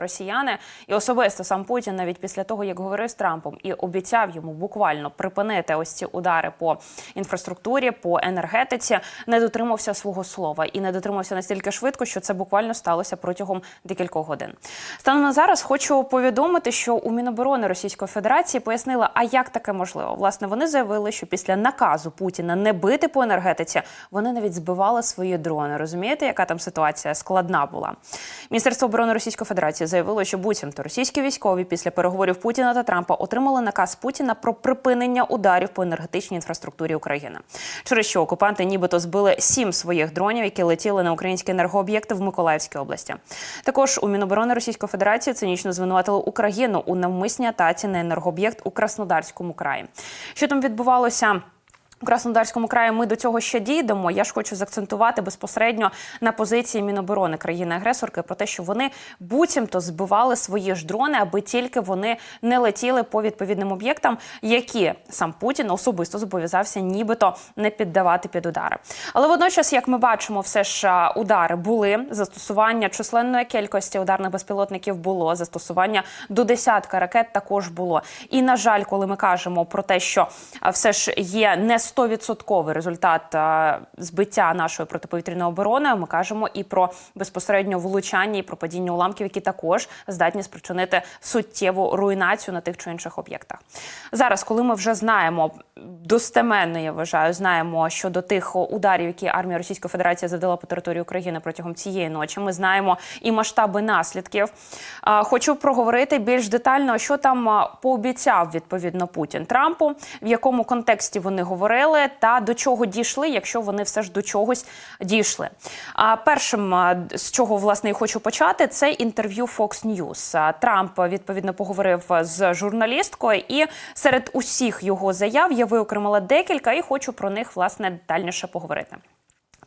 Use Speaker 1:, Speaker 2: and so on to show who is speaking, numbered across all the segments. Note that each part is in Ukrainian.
Speaker 1: Росіяни і особисто сам Путін, навіть після того як говорив з Трампом і обіцяв йому буквально припинити ось ці удари по інфраструктурі, по енергетиці, не дотримався свого слова і не дотримався настільки швидко, що це буквально сталося протягом декількох годин. Станом на зараз хочу повідомити, що у Міноборони Російської Федерації пояснили, а як таке можливо. Власне, вони заявили, що після наказу Путіна не бити по енергетиці, вони навіть збивали свої дрони. Розумієте, яка там ситуація складна була? Міністерство оборони Російської Федерації заявило, що буцімто російські військові після переговорів Путіна та Трампа отримали наказ Путіна про припинення ударів по енергетичній інфраструктурі України. Через що окупанти нібито збили сім своїх дронів, які летіли на українські енергооб'єкти в Миколаївській області. Також у Міноборони Російської Федерації цинічно звинуватили Україну у навмисній атаці на енергооб'єкт у Краснодарському краї. Що там відбувалося? У Краснодарському краї ми до цього ще дійдемо. Я ж хочу заакцентувати безпосередньо на позиції Міноборони країни-агресорки про те, що вони буцімто збивали свої ж дрони, аби тільки вони не летіли по відповідним об'єктам, які сам Путін особисто зобов'язався, нібито не піддавати під удари. Але водночас, як ми бачимо, все ж удари були застосування численної кількості ударних безпілотників було застосування до десятка ракет також було. І на жаль, коли ми кажемо про те, що все ж є не 100% результат збиття нашої протиповітряної оборони. Ми кажемо і про безпосередньо влучання, і про падіння уламків, які також здатні спричинити суттєву руйнацію на тих чи інших об'єктах. Зараз, коли ми вже знаємо достеменно, я вважаю, знаємо щодо тих ударів, які армія Російської Федерації завдала по території України протягом цієї ночі. Ми знаємо і масштаби наслідків. Хочу проговорити більш детально, що там пообіцяв відповідно Путін Трампу, в якому контексті вони говорили, та до чого дійшли, якщо вони все ж до чогось дійшли. А першим з чого власне і хочу почати, це інтерв'ю Fox News. Трамп відповідно поговорив з журналісткою, і серед усіх його заяв я виокремила декілька, і хочу про них власне детальніше поговорити.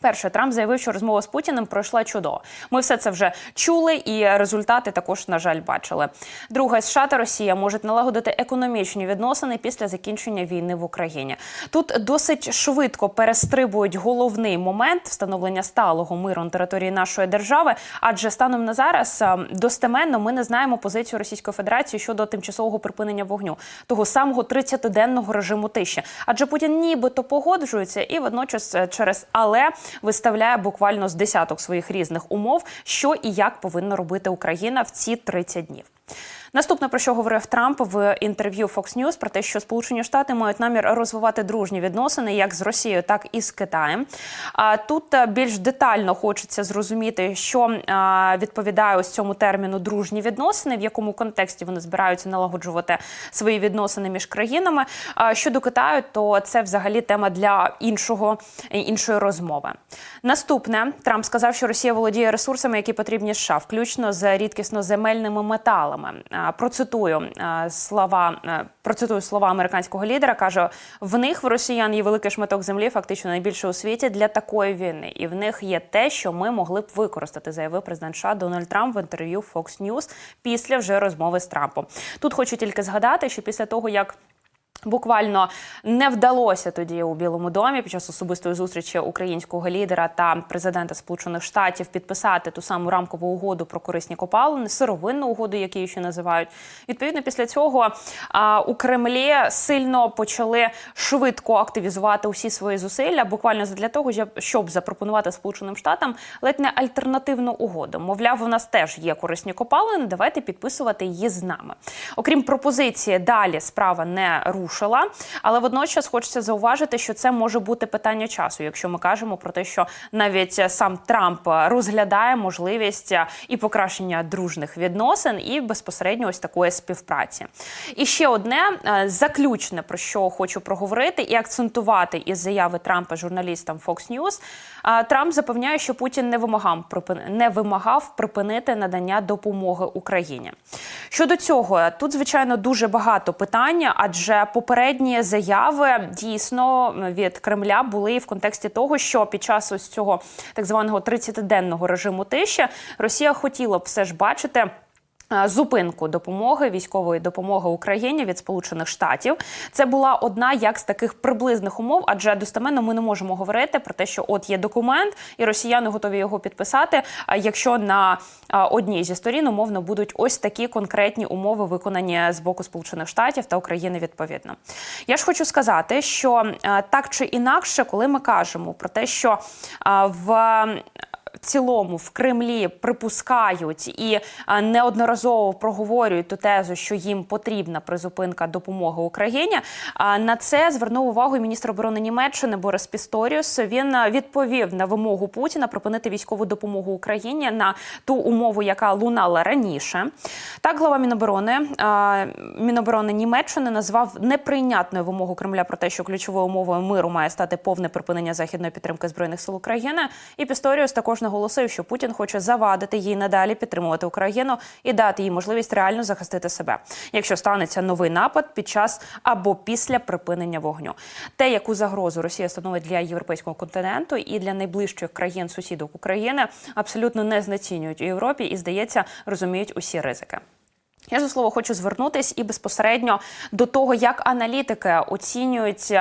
Speaker 1: Перше, Трамп заявив, що розмова з Путіним пройшла чудово. Ми все це вже чули, і результати також, на жаль, бачили. Друге, США та Росія можуть налагодити економічні відносини після закінчення війни в Україні. Тут досить швидко перестрибують головний момент встановлення сталого миру на території нашої держави. Адже станом на зараз достеменно ми не знаємо позицію Російської Федерації щодо тимчасового припинення вогню, того самого 30-денного режиму тиші. Адже Путін нібито погоджується і водночас е, через але виставляє буквально з десяток своїх різних умов, що і як повинна робити Україна в ці 30 днів. Наступне про що говорив Трамп в інтерв'ю Fox News, про те, що Сполучені Штати мають намір розвивати дружні відносини як з Росією, так і з Китаєм. А тут е, більш детально хочеться зрозуміти, що е, відповідає ось цьому терміну дружні відносини, в якому контексті вони збираються налагоджувати свої відносини між країнами. А щодо Китаю, то це взагалі тема для іншого іншої розмови. Наступне Трамп сказав, що Росія володіє ресурсами, які потрібні США, включно з рідкісноземельними металами. А, Процитую слова процитую слова американського лідера. каже: в них в росіян є великий шматок землі, фактично найбільше у світі для такої війни, і в них є те, що ми могли б використати, заявив президент США Дональд Трамп в інтерв'ю Fox News після вже розмови з Трампом. Тут хочу тільки згадати, що після того як Буквально не вдалося тоді у Білому домі під час особистої зустрічі українського лідера та президента Сполучених Штатів підписати ту саму рамкову угоду про корисні копалини, сировинну угоду, як її ще називають. Відповідно, після цього а, у Кремлі сильно почали швидко активізувати усі свої зусилля, буквально для того, щоб запропонувати Сполученим Штатам ледь не альтернативну угоду. Мовляв, у нас теж є корисні копалини. Давайте підписувати її з нами. Окрім пропозиції, далі справа не рушила. Але водночас хочеться зауважити, що це може бути питання часу, якщо ми кажемо про те, що навіть сам Трамп розглядає можливість і покращення дружних відносин, і безпосередньо ось такої співпраці. І ще одне е, заключне про що хочу проговорити і акцентувати із заяви Трампа журналістам Fox News. Е, Трамп запевняє, що Путін не вимагав не вимагав припинити надання допомоги Україні. Щодо цього, тут звичайно дуже багато питань, адже попередні заяви дійсно від Кремля були в контексті того, що під час ось цього так званого 30-денного режиму тиші Росія хотіла б все ж бачити. Зупинку допомоги військової допомоги Україні від Сполучених Штатів це була одна як з таких приблизних умов, адже достеменно ми не можемо говорити про те, що от є документ, і росіяни готові його підписати. А якщо на одній зі сторін умовно будуть ось такі конкретні умови виконані з боку Сполучених Штатів та України відповідно. Я ж хочу сказати, що так чи інакше, коли ми кажемо про те, що в цілому в Кремлі припускають і неодноразово проговорюють ту тезу, що їм потрібна призупинка допомоги Україні. А на це звернув увагу і міністр оборони Німеччини Борис Пісторіус. Він відповів на вимогу Путіна припинити військову допомогу Україні на ту умову, яка лунала раніше. Так, глава Міноборони Міноборони Німеччини назвав неприйнятною вимогу Кремля про те, що ключовою умовою миру має стати повне припинення західної підтримки збройних сил України. І Пісторіус також наголосив, що Путін хоче завадити їй надалі підтримувати Україну і дати їй можливість реально захистити себе, якщо станеться новий напад під час або після припинення вогню. Те, яку загрозу Росія становить для європейського континенту і для найближчих країн сусідок України, абсолютно не знецінюють у Європі і здається, розуміють усі ризики. Я за слово хочу звернутись і безпосередньо до того, як аналітики оцінюють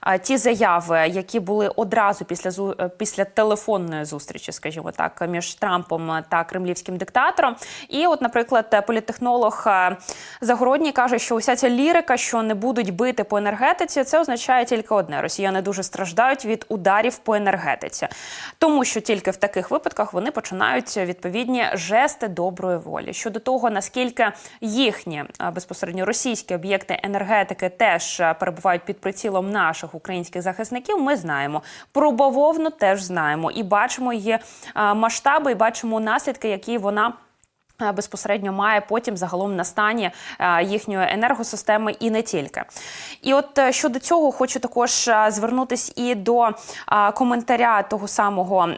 Speaker 1: а, ті заяви, які були одразу після е, після телефонної зустрічі, скажімо так, між Трампом та кремлівським диктатором. І, от, наприклад, політтехнолог е, Загородній каже, що уся ця лірика, що не будуть бити по енергетиці, це означає тільки одне: росіяни дуже страждають від ударів по енергетиці, тому що тільки в таких випадках вони починають відповідні жести доброї волі. Щодо того, наскільки їхні безпосередньо російські об'єкти енергетики теж перебувають під прицілом наших українських захисників. Ми знаємо про бавовну теж знаємо і бачимо її масштаби, і бачимо наслідки, які вона. Е, Безпосередньо має потім загалом на стані е, їхньої енергосистеми і не тільки. І от е, щодо цього хочу також звернутись і до коментаря того самого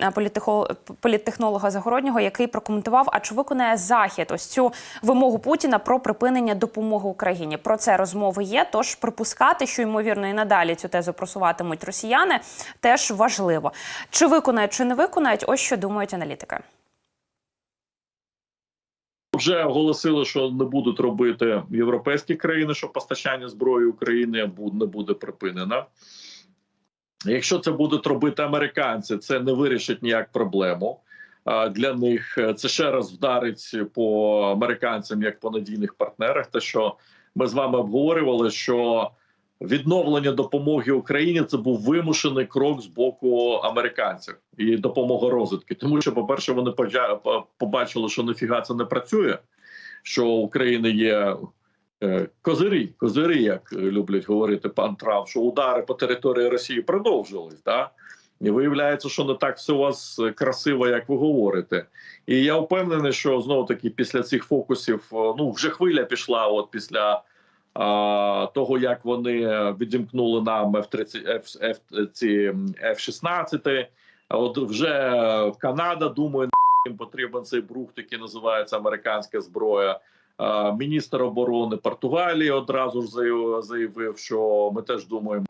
Speaker 1: політтехнолога Загороднього, який прокоментував, а чи виконає захід ось цю вимогу Путіна про припинення допомоги Україні. Про це розмови є. Тож припускати, що ймовірно і надалі цю тезу просуватимуть росіяни, теж важливо. Чи виконають, чи не виконають, ось що думають аналітики.
Speaker 2: Вже оголосили, що не будуть робити європейські країни, що постачання зброї України не буде припинено. Якщо це будуть робити американці, це не вирішить ніяк проблему. Для них е, це ще раз вдарить по американцям як по надійних партнерах. Те, що ми з вами обговорювали, що відновлення допомоги Україні це був вимушений крок з боку американців і допомога розвитки. Тому що, по-перше, вони поджа- побачили, що ніфіга це не працює, що у України є е, козирі, козирі, як люблять говорити пан Трамп, що удари по території Росії продовжились. Да? І виявляється, що не так все у вас красиво, як ви говорите. І я впевнений, що знову таки після цих фокусів е, ну вже хвиля пішла. От після того, як вони відімкнули нам F-30, F, F, ці F-16, от вже Канада думає, їм потрібен цей брухт, який називається американська зброя. Міністр оборони Португалії одразу ж заявив, що ми теж думаємо.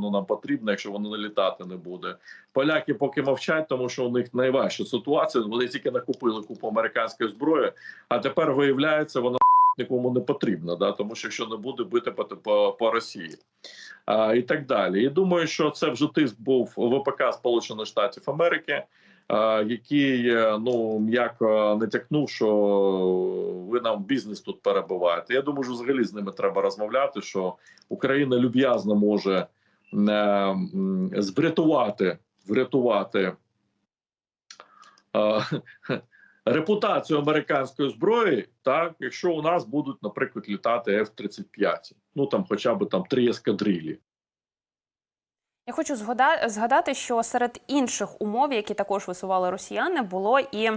Speaker 2: Ну, нам потрібно, якщо воно не літати не буде. Поляки поки мовчать, тому що у них найважча ситуація. Вони тільки накупили купу американської зброї, а тепер виявляється, вона нікому не потрібна, да? тому що якщо не буде бити по, по, по Росії. А, і так далі. І думаю, що це вже тиск був ВПК Сполучених Штатів Америки, який е, ну м'яко натякнув, що ви нам бізнес тут перебуваєте. Я думаю, що взагалі з ними треба розмовляти, що Україна люб'язно може е, м, зврятувати, врятувати. е, Репутацію американської зброї, так якщо у нас будуть, наприклад, літати F-35, ну там хоча б там три ескадрилі.
Speaker 1: Я хочу згада- згадати, що серед інших умов, які також висували росіяни, було і.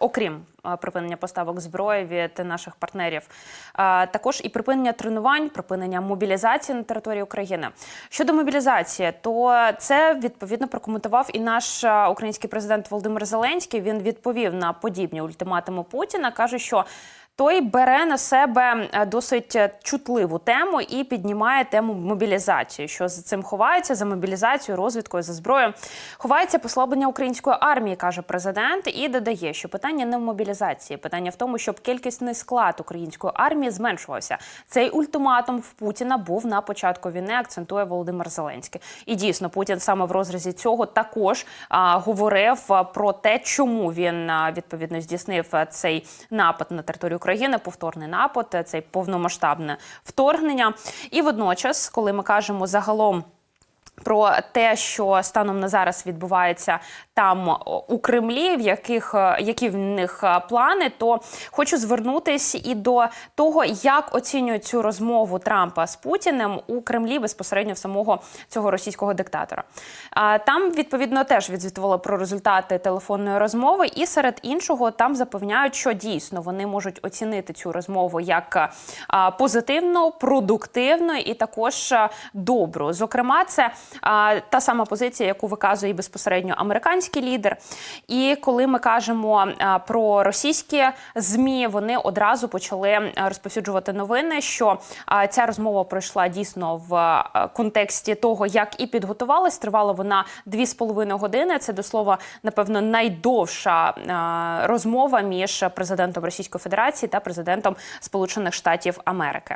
Speaker 1: Окрім припинення поставок зброї від наших партнерів, також і припинення тренувань, припинення мобілізації на території України. Щодо мобілізації, то це відповідно прокоментував і наш український президент Володимир Зеленський. Він відповів на подібні ультиматуми Путіна. каже, що той бере на себе е, досить е, чутливу тему і піднімає тему мобілізації. Що за цим ховається за мобілізацією, розвідкою за зброєю. Ховається послаблення української армії, каже президент, і додає, що питання не в мобілізації. Питання в тому, щоб кількісний склад української армії зменшувався. Цей ультиматум в Путіна був на початку війни. Акцентує Володимир Зеленський. І дійсно, Путін саме в розрізі цього також а, говорив про те, чому він а, відповідно здійснив цей напад на територію України, повторний напад, цей повномасштабне вторгнення. І водночас, коли ми кажемо загалом. Про те, що станом на зараз відбувається там у Кремлі, в яких е, які в них е, плани, то хочу звернутись і до того, як оцінюють цю розмову Трампа з Путіним у Кремлі безпосередньо в самого цього російського диктатора. Там відповідно теж відзвітували про результати телефонної розмови, і серед іншого там запевняють, що дійсно вони можуть оцінити цю розмову як е, позитивну, продуктивну і також е, добру. Зокрема, це та сама позиція, яку виказує безпосередньо американський лідер. І коли ми кажемо про російські змі, вони одразу почали е, розповсюджувати новини, що ця розмова пройшла дійсно в контексті того, як і підготувалась. Тривала вона дві з половиною години. Це до слова, напевно, найдовша розмова між президентом Російської Федерації та президентом Сполучених Штатів Америки.